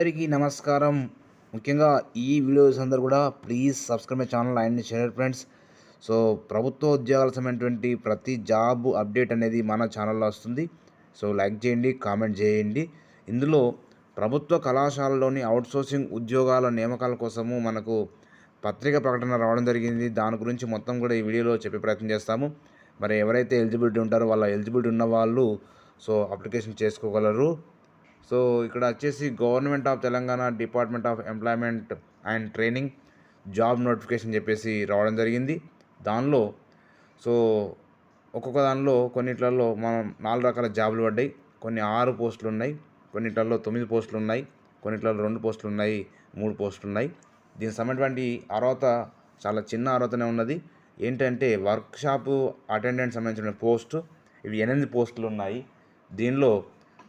అందరికీ నమస్కారం. ముఖ్యంగా ఈ వీడియోస్ అందరు కూడా please subscribe my channel and share friends so ప్రభుత్వ ఉద్యోగాల సంబంధించినటువంటి ప్రతి జాబ్ అప్డేట్ అనేది మన ఛానల్లో వస్తుంది. సో లైక్ చేయండి కామెంట్ చేయండి. ఇందులో ప్రభుత్వ కళాశాలలోని అవుట్సోర్సింగ్ ఉద్యోగాల నియామకాల కోసము మనకు పత్రిక ప్రకటన రావడం జరిగింది. దాని గురించి మొత్తం కూడా ఈ వీడియోలో చెప్పే ప్రయత్నం చేస్తాము. మరి ఎవరైతే ఎలిజిబిలిటీ ఉంటారో వాళ్ళ ఎలిజిబిలిటీ ఉన్న వాళ్ళు సో అప్లికేషన్ చేసుకోగలరు. సో ఇక్కడ వచ్చేసి government of Telangana department of employment and training job notification చెప్పేసి రావడం జరిగింది. దానిలో సో ఒక్కొక్క దానిలో కొన్నిట్లలో మనం నాలుగు రకాల జాబులు పడ్డాయి. కొన్ని ఆరు పోస్టులు ఉన్నాయి కొన్నిట్లలో తొమ్మిది పోస్టులు ఉన్నాయి కొన్నిట్లలో రెండు పోస్టులు ఉన్నాయి మూడు పోస్టులు ఉన్నాయి. దీనికి సంబంధించినటువంటి అర్హత చాలా చిన్న అర్హతనే ఉన్నది. ఏంటంటే వర్క్షాపు అటెండెంట్ సంబంధించిన పోస్టు ఇవి ఎనిమిది పోస్టులు ఉన్నాయి. దీనిలో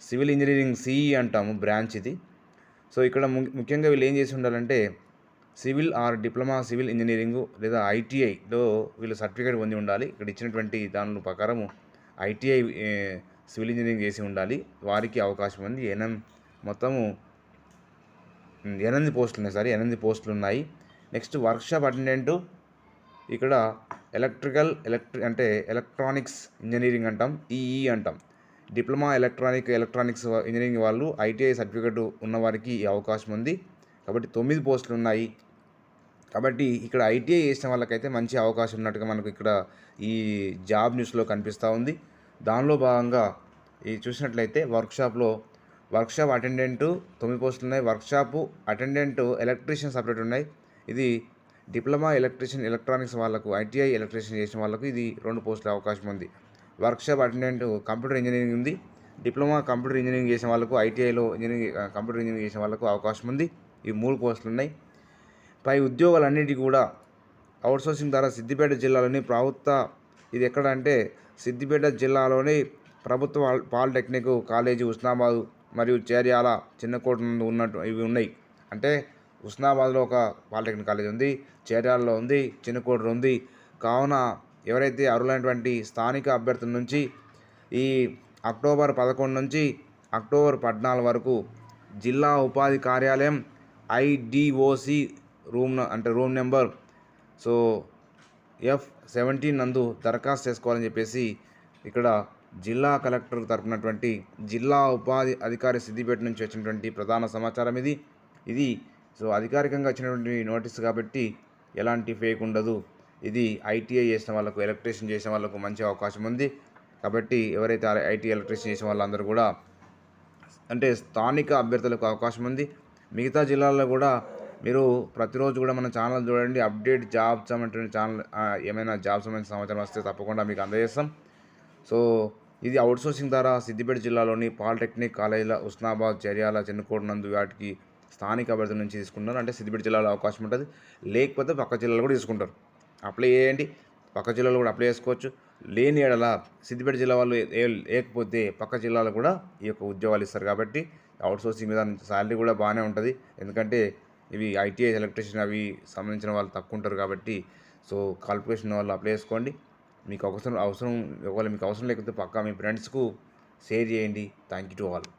సివిల్ ఇంజనీరింగ్ సిఈ అంటాము బ్రాంచ్ ఇది. సో ఇక్కడ ముఖ్యంగా వీళ్ళు ఏం చేసి ఉండాలంటే civil or diploma civil engineering లేదా ఐటీఐలో వీళ్ళు సర్టిఫికేట్ పొంది ఉండాలి. ఇక్కడ ఇచ్చినటువంటి దాని ప్రకారము ఐటీఐ సివిల్ ఇంజనీరింగ్ చేసి ఉండాలి. వారికి అవకాశం ఉంది. ఎనం మొత్తము ఎనిమిది పోస్టులు ఉన్నాయి సారీ ఎనిమిది పోస్టులు ఉన్నాయి. నెక్స్ట్ వర్క్షాప్ అటెండెంటు ఇక్కడ ఎలక్ట్రికల్ ఎలక్ట్రి అంటే ఎలక్ట్రానిక్స్ ఇంజనీరింగ్ అంటాం ఈఈ అంటాం. డిప్లొమా ఎలక్ట్రానిక్ ఎలక్ట్రానిక్స్ ఇంజనీరింగ్ వాళ్ళు ఐటీఐ సర్టిఫికెట్ ఉన్నవారికి ఈ అవకాశం ఉంది. కాబట్టి తొమ్మిది పోస్టులు ఉన్నాయి. కాబట్టి ఇక్కడ ఐటీఐ చేసిన వాళ్ళకైతే మంచి అవకాశం ఉన్నట్టుగా మనకు ఇక్కడ ఈ జాబ్ న్యూస్లో కనిపిస్తూ ఉంది. దానిలో భాగంగా ఈ చూసినట్లయితే వర్క్షాప్లో వర్క్షాప్ అటెండెంట్ తొమ్మిది పోస్టులు ఉన్నాయి. వర్క్షాపు అటెండెంట్ ఎలక్ట్రీషియన్ సపరేట్ ఉన్నాయి. ఇది డిప్లొమా ఎలక్ట్రీషియన్ ఎలక్ట్రానిక్స్ వాళ్ళకు ఐటీఐ ఎలక్ట్రీషియన్ చేసిన వాళ్ళకు ఇది రెండు పోస్టుల అవకాశం ఉంది. వర్క్షాప్ అటెండెంట్ కంప్యూటర్ ఇంజనీరింగ్ ఉంది. డిప్లొమా కంప్యూటర్ ఇంజనీరింగ్ చేసిన వాళ్ళకు ఐటీఐలో ఇంజనీరింగ్ కంప్యూటర్ ఇంజనీరింగ్ చేసిన వాళ్ళకు అవకాశం ఉంది. ఈ మూడు కోర్సులు ఉన్నాయి. పై ఉద్యోగాలన్నిటికీ కూడా అవుట్సోర్సింగ్ ద్వారా సిద్దిపేట జిల్లాలోని ప్రభుత్వ ఇది ఎక్కడ అంటే సిద్దిపేట జిల్లాలోని ప్రభుత్వ పాలిటెక్నిక్ కాలేజీ ఉస్నాబాద్ మరియు చేర్యాల చిన్నకోట నుండి ఉన్నట్టు ఇవి ఉన్నాయి. అంటే ఉస్నాబాద్లో ఒక పాలిటెక్నిక్ కాలేజ్ ఉంది చేర్యాలలో ఉంది చిన్నకోటలో ఉంది. కావున ఎవరైతే అర్హులైనటువంటి స్థానిక అభ్యర్థుల నుంచి ఈ అక్టోబర్ పదకొండు నుంచి అక్టోబర్ పద్నాలుగు వరకు జిల్లా ఉపాధి కార్యాలయం ఐడిఓసి రూమ్ అంటే room number so F seventeen నందు దరఖాస్తు చేసుకోవాలని చెప్పేసి ఇక్కడ జిల్లా కలెక్టర్ తరపునటువంటి జిల్లా ఉపాధి అధికారి సిద్దిపేట నుంచి వచ్చినటువంటి ప్రధాన సమాచారం ఇది. ఇది సో అధికారికంగా వచ్చినటువంటి నోటీస్ కాబట్టి ఎలాంటి ఫేక్ ఉండదు. ఇది ఐటీఐ చేసిన వాళ్ళకు ఎలక్ట్రీషియన్ చేసిన వాళ్ళకు మంచి అవకాశం ఉంది. కాబట్టి ఎవరైతే ఐటీ ఎలక్ట్రీషియన్ చేసిన వాళ్ళందరూ కూడా అంటే స్థానిక అభ్యర్థులకు అవకాశం ఉంది. మిగతా జిల్లాల్లో కూడా మీరు ప్రతిరోజు కూడా మన ఛానల్ చూడండి. అప్డేట్ జాబ్స్ అనేటువంటి ఛానల్ ఏమైనా జాబ్ సంబంధించిన సమాచారం వస్తే తప్పకుండా మీకు అందజేస్తాం. సో ఇది అవుట్సోర్సింగ్ ద్వారా సిద్దిపేట జిల్లాలోని పాలిటెక్నిక్ కాలేజీల ఉస్నాబాద్ చర్యాల చెన్నుకోట నందు వాటికి స్థానిక అభ్యర్థుల నుంచి తీసుకుంటారు అంటే సిద్దిపేట జిల్లాలో అవకాశం ఉంటుంది. లేకపోతే పక్క జిల్లాలో కూడా తీసుకుంటారు. అప్లై చేయండి. పక్క జిల్లాలో కూడా అప్లై చేసుకోవచ్చు. లేని ఏడల సిద్దిపేట జిల్లా వాళ్ళు లేకపోతే పక్క జిల్లాలో కూడా ఈ యొక్క ఉద్యోగాలు ఇస్తారు కాబట్టి అవుట్సోర్సింగ్ మీద శాలరీ కూడా బాగానే ఉంటుంది. ఎందుకంటే ఇవి ఐటీఐ ఎలక్ట్రీషియన్ అవి సంబంధించిన వాళ్ళు తక్కువ ఉంటారు కాబట్టి సో క్వాలిఫికేషన్ వాళ్ళు అప్లై చేసుకోండి. మీకు అవసరం అవసరం ఒకవేళ మీకు అవసరం లేకపోతే పక్కా మీ ఫ్రెండ్స్కు షేర్ చేయండి. Thank you to all